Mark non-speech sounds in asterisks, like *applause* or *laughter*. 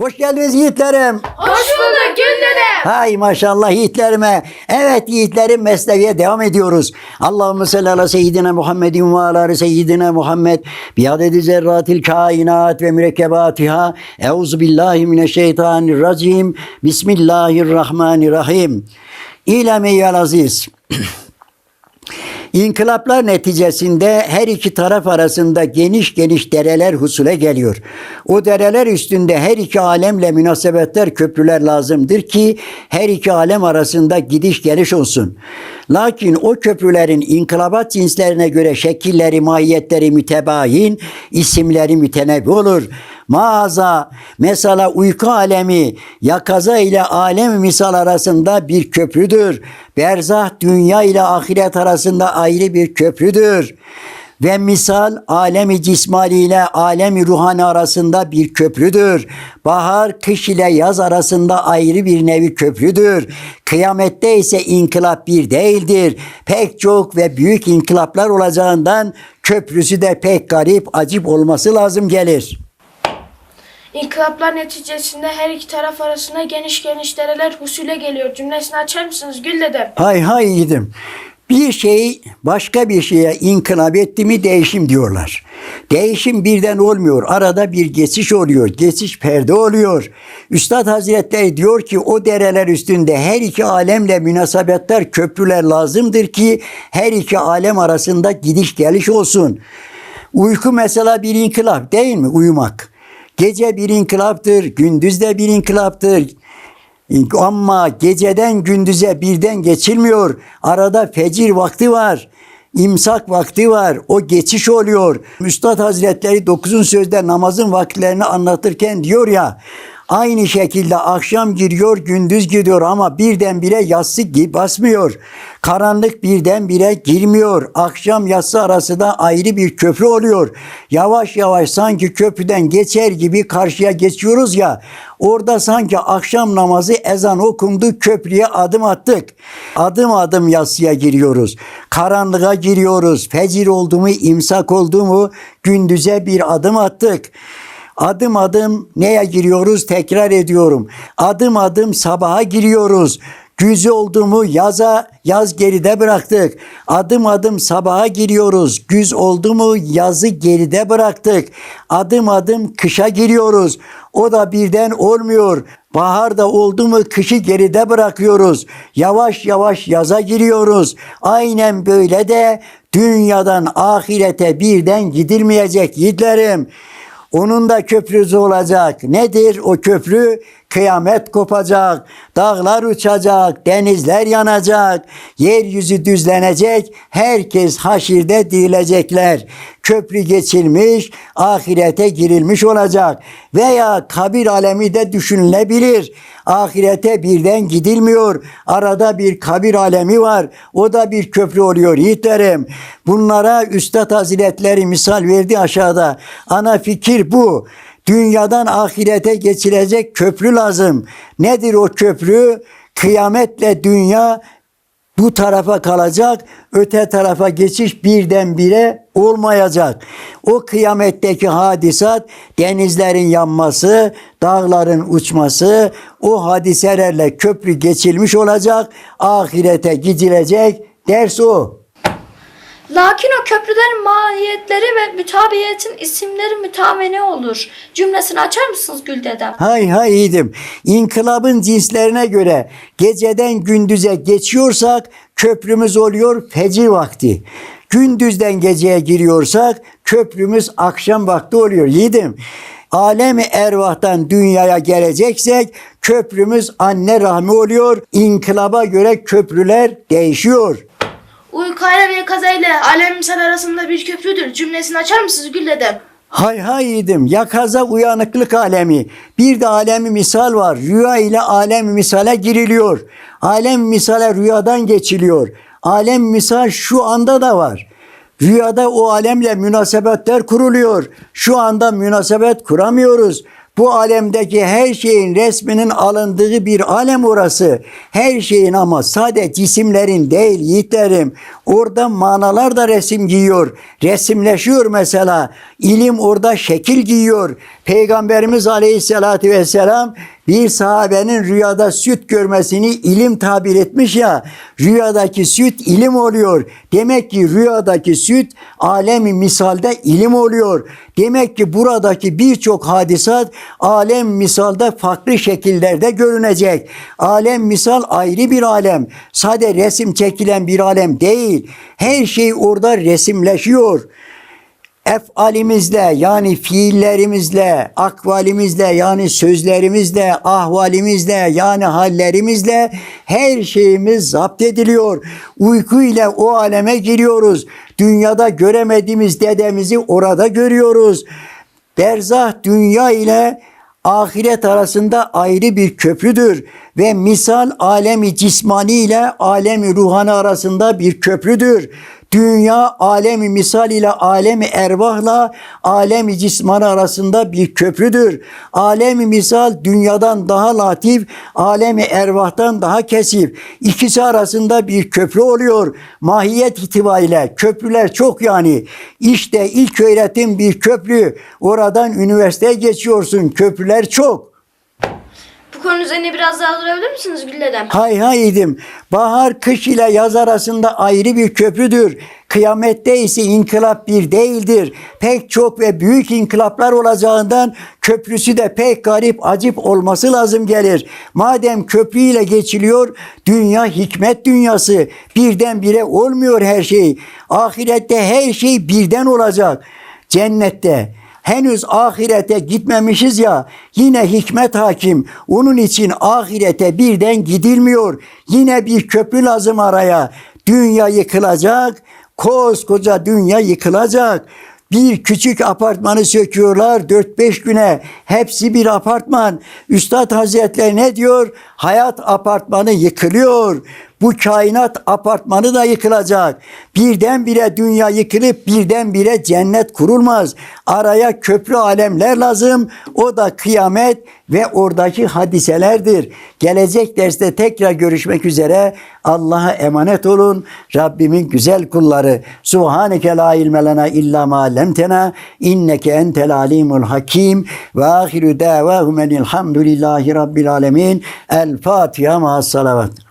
Hoş geldiniz yiğitlerim. Hoş bulduk Gül dede. Hay maşallah yiğitlerime. Evet yiğitlerim mesneviye devam ediyoruz. Allahümme salli ala seyyidina Muhammedin ve ala seyyidina Muhammed. Biadedi zerratil kainat ve mürekkebatiha. Euzu billahi mineşşeytanirracim. Bismillahirrahmanirrahim. İlem eyyel aziz. *clears throat* İnkılaplar neticesinde her iki taraf arasında geniş geniş dereler husule geliyor. O dereler üstünde her iki alemle münasebetler, köprüler lazımdır ki her iki alem arasında gidiş geliş olsun. Lakin o köprülerin inkılabat cinslerine göre şekilleri, mahiyetleri mütebayin, isimleri mütenevvi olur. Mağaza, mesela uyku alemi, yakaza ile alem misal arasında bir köprüdür. Berzah dünya ile ahiret arasında ayrı bir köprüdür. Ve misal alemi cismani ile alemi ruhani arasında bir köprüdür. Bahar, kış ile yaz arasında ayrı bir nevi köprüdür. Kıyamette ise inkılap bir değildir. Pek çok ve büyük inkılaplar olacağından köprüsü de pek garip, acip olması lazım gelir. İnkılaplar neticesinde her iki taraf arasında geniş geniş dereler husule geliyor. Cümlesini açar mısınız Gül dedem? Hay hay yiğidim. Bir şey başka bir şeye inkılap etti mi değişim diyorlar. Değişim birden olmuyor. Arada bir geçiş oluyor. Geçiş perde oluyor. Üstad Hazretleri diyor ki o dereler üstünde her iki alemle münasebetler, köprüler lazımdır ki her iki alem arasında gidiş geliş olsun. Uyku mesela bir inkılap değil mi? Uyumak. Gece bir inkılaptır, gündüz de bir inkılaptır. Ama geceden gündüze birden geçilmiyor. Arada fecir vakti var. İmsak vakti var. O geçiş oluyor. Üstad Hazretleri 9. sözde namazın vakitlerini anlatırken diyor ya Aynı şekilde akşam giriyor, gündüz gidiyor ama birdenbire yatsı basmıyor. Karanlık birdenbire girmiyor. Akşam yatsı arası da ayrı bir köprü oluyor. Yavaş yavaş sanki köprüden geçer gibi karşıya geçiyoruz ya. Orada sanki akşam namazı ezan okundu, köprüye adım attık. Adım adım yatsıya giriyoruz. Karanlığa giriyoruz. Fecir oldu mu, imsak oldu mu gündüze bir adım attık. Adım adım neye giriyoruz tekrar ediyorum. Adım adım sabaha giriyoruz. Güz oldu mu yaza yaz geride bıraktık. Adım adım sabaha giriyoruz. Güz oldu mu yazı geride bıraktık. Adım adım kışa giriyoruz. O da birden olmuyor. Bahar da oldu mu kışı geride bırakıyoruz. Yavaş yavaş yaza giriyoruz. Aynen böyle de dünyadan ahirete birden gidilmeyecek yiğitlerim. Onun da köprüsü olacak. Nedir o köprü? Kıyamet kopacak, dağlar uçacak, denizler yanacak, yeryüzü düzlenecek, herkes haşirde dirilecekler. Köprü geçilmiş, ahirete girilmiş olacak. Veya kabir alemi de düşünülebilir. Ahirete birden gidilmiyor. Arada bir kabir alemi var. O da bir köprü oluyor yiğitlerim. Bunlara Üstad Hazretleri misal verdi aşağıda. Ana fikir bu. Dünyadan ahirete geçilecek köprü lazım. Nedir o köprü? Kıyametle dünya bu tarafa kalacak, öte tarafa geçiş birdenbire olmayacak. O kıyametteki hadisat, denizlerin yanması, dağların uçması, o hadiselerle köprü geçilmiş olacak, ahirete gidilecek, ders o. Lakin o köprülerin mahiyetleri ve mütabiyetin isimleri mütavene olur. Cümlesini açar mısınız Gül dedem? Hay hay yiğidim. İnkılabın cinslerine göre geceden gündüze geçiyorsak köprümüz oluyor fecir vakti. Gündüzden geceye giriyorsak köprümüz akşam vakti oluyor yiğidim. Alemi ervahtan dünyaya geleceksek köprümüz anne rahmi oluyor. İnkılaba göre köprüler değişiyor. Uykayla ve kazayla alem misal arasında bir köprüdür. Cümlesini açar mısınız Gül dedem? Hay hay yiğidim yakaza uyanıklık alemi. Bir de alemi misal var. Rüya ile alem misale giriliyor. Alem misale rüyadan geçiliyor. Alem misal şu anda da var. Rüyada o alemle münasebetler kuruluyor. Şu anda münasebet kuramıyoruz. Bu alemdeki her şeyin resminin alındığı bir alem orası. Her şeyin ama sade cisimlerin değil yiğitlerim. Orada manalar da resim giyiyor. Resimleşiyor mesela. İlim orada şekil giyiyor. Peygamberimiz Aleyhisselatü Vesselam bir sahabenin rüyada süt görmesini ilim tabir etmiş ya. Rüyadaki süt ilim oluyor. Demek ki rüyadaki süt alemi misalde ilim oluyor. Demek ki buradaki birçok hadisat alem misalde farklı şekillerde görünecek. Alem misal ayrı bir alem. Sade resim çekilen bir alem değil. Her şey orada resimleşiyor efalimizle yani fiillerimizle, akvalimizle yani sözlerimizle, ahvalimizle yani hallerimizle her şeyimiz zapt ediliyor. Uyku ile o aleme giriyoruz. Dünyada göremediğimiz dedemizi orada görüyoruz. Berzah dünya ile ahiret arasında ayrı bir köprüdür ve misal alemi cismani ile alemi ruhani arasında bir köprüdür. Dünya alemi misal ile alemi ervahla alemi cisman arasında bir köprüdür. Alemi misal dünyadan daha latif, alemi ervahtan daha kesif. İkisi arasında bir köprü oluyor. Mahiyet itibariyle köprüler çok yani. İşte ilk öğretim bir köprü. Oradan üniversiteye geçiyorsun. Köprüler çok. Bu konu üzerine biraz daha durabilir misiniz Gül dedem? Hay hay idim. Bahar kış ile yaz arasında ayrı bir köprüdür. Kıyamette ise inkılap bir değildir. Pek çok ve büyük inkılaplar olacağından köprüsü de pek garip acip olması lazım gelir. Madem köprü ile geçiliyor dünya hikmet dünyası. Birdenbire olmuyor her şey. Ahirette her şey birden olacak. Cennette henüz ahirete gitmemişiz ya yine hikmet hakim. Onun için ahirete birden gidilmiyor. Yine bir köprü lazım araya. Dünya yıkılacak. Koskoca dünya yıkılacak. Bir küçük apartmanı söküyorlar 4-5 güne. Hepsi bir apartman. Üstad Hazretleri ne diyor? Hayat apartmanı yıkılıyor. Bu kainat apartmanı da yıkılacak. Birdenbire dünya yıkılıp birdenbire cennet kurulmaz. Araya köprü alemler lazım. O da kıyamet ve oradaki hadiselerdir. Gelecek derste tekrar görüşmek üzere. Allah'a emanet olun. Rabbimin güzel kulları. Subhaneke la ilme lena illa ma lemtena. İnneke entel alimul hakim. Ve ahiru davahum enilhamdülillahi rabbil alemin. El Fatiha ma salavat.